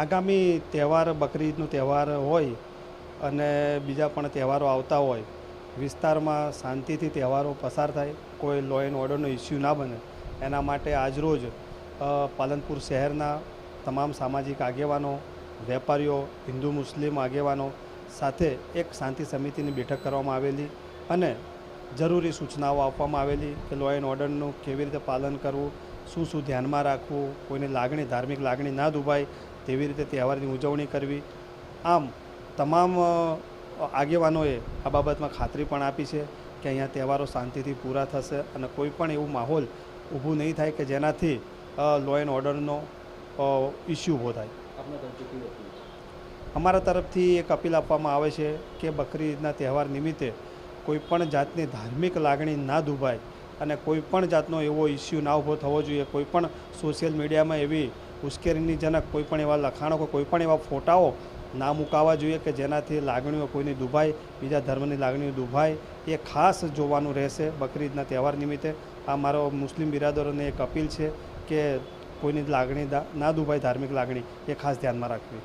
આગામી તહેવાર બકરીદનો તહેવાર હોય અને બીજા પણ તહેવારો આવતા હોય, વિસ્તારમાં શાંતિથી તહેવારો પસાર થાય, કોઈ લો એન્ડ ઓર્ડરનો ઇસ્યુ ના બને. એના માટે આજરોજ પાલનપુર શહેરના તમામ સામાજિક આગેવાનો, વેપારીઓ, હિન્દુ, મુસ્લિમ આગેવાનો સાથે એક શાંતિ સમિતિની બેઠક કરવામાં આવેલી અને જરૂરી સૂચનાઓ આપવામાં આવેલી કે લો એન્ડ ઓર્ડરનું કેવી રીતે પાલન કરવું, શું શું ધ્યાનમાં રાખવું, કોઈની લાગણી, ધાર્મિક લાગણી ના દુભાય તેવી રીતે તહેવારની ઉજવણી કરવી? આમ તમામ આગેવાનોએ આ બાબતમાં ખાતરી પણ આપી છે કે અહીંયા તહેવારો શાંતિથી પૂરા થશે અને કોઈ પણ એવું માહોલ ઊભું નહીં થાય કે જેનાથી લો એન્ડ ઓર્ડરનો ઇસ્યુ ઊભો થાય. કેવી અમારા તરફથી એક અપીલ આપવામાં આવે છે કે બકરી ઈદના તહેવાર નિમિત્તે કોઈ પણ જાતની ધાર્મિક લાગણી ના દુભાય અને કોઈ પણ જાતનો એવો ઇસ્યુ ના ઊભો થવો જોઈએ. કોઈ પણ સોશિયલ મીડિયામાં એવી ઉશ્કેરણીજનક કોઈ પણ એવા લખાણો કે કોઈપણ એવા ફોટાઓ ના મુકાવા જોઈએ કે જેનાથી લાગણીઓ કોઈની દુભાય, બીજા ધર્મની લાગણીઓ દુભાય, એ ખાસ જોવાનું રહેશે બકરીદના તહેવાર નિમિત્તે. આ મારો મુસ્લિમ બિરાદરોને એક અપીલ છે કે કોઈની લાગણી ના દુભાય ધાર્મિક લાગણી, એ ખાસ ધ્યાનમાં રાખવી.